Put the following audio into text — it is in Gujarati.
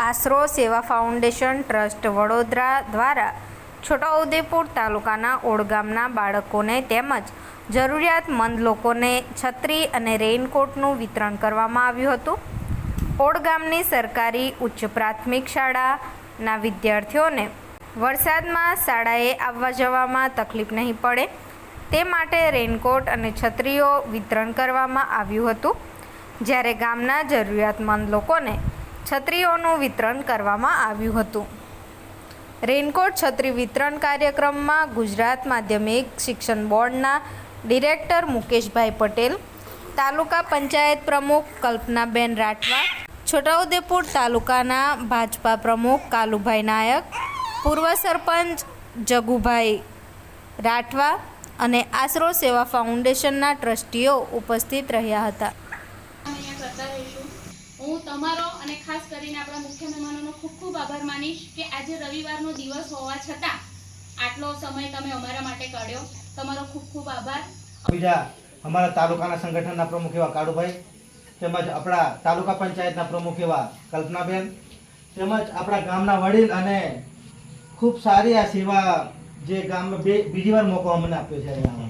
આશરો સેવા ફાઉન્ડેશન ટ્રસ્ટ વડોદરા દ્વારા છોટાઉદેપુર તાલુકાના ઓળગામના બાળકોને તેમજ જરૂરિયાતમંદ લોકોને છત્રી અને રેઇનકોટનું વિતરણ કરવામાં આવ્યું હતું. ઓળગામની સરકારી ઉચ્ચ પ્રાથમિક શાળાના વિદ્યાર્થીઓને વરસાદમાં શાળાએ આવવા જવામાં તકલીફ નહીં પડે. તે માટે રેઇનકોટ અને છત્રીઓ વિતરણ કરવામાં આવ્યું હતું. જ્યારે ગામના જરૂરિયાતમંદ લોકોને છત્રીઓનું વિતરણ કરવામાં આવ્યું હતું. રેનકોટ છત્રી વિતરણ કાર્યક્રમમાં ગુજરાત માધ્યમિક શિક્ષણ બોર્ડના ડિરેક્ટર મુકેશભાઈ પટેલ, તાલુકા પંચાયત પ્રમુખ કલ્પનાબેન રાઠવા, છોટાઉદેપુર તાલુકાના ભાજપા પ્રમુખ કાલુભાઈ નાયક, પૂર્વ સરપંચ જગુભાઈ રાઠવા અને આશરો સેવા ફાઉન્ડેશનના ટ્રસ્ટીઓ ઉપસ્થિત રહ્યા હતા. હું તમારો અને ખાસ કરીને આપણા મુખ્ય મહેમાનોનો ખૂબ ખૂબ આભાર માનીશ કે આજે રવિવારનો દિવસ હોવા છતાં આટલો સમય તમે અમારા માટે કાઢ્યો તમારો ખૂબ ખૂબ આભાર બીજા અમારા તાલુકાના સંગઠનના પ્રમુખ એવા કાળુભાઈ તેમજ આપણા તાલુકા પંચાયતના પ્રમુખ એવા કલ્પનાબેન તેમજ આપણા ગામના વડીલ અને ખૂબ સારી આ સેવા જે ગામમાં બે બીજી વાર મોકો અમને આપ્યો છે અહીંયા.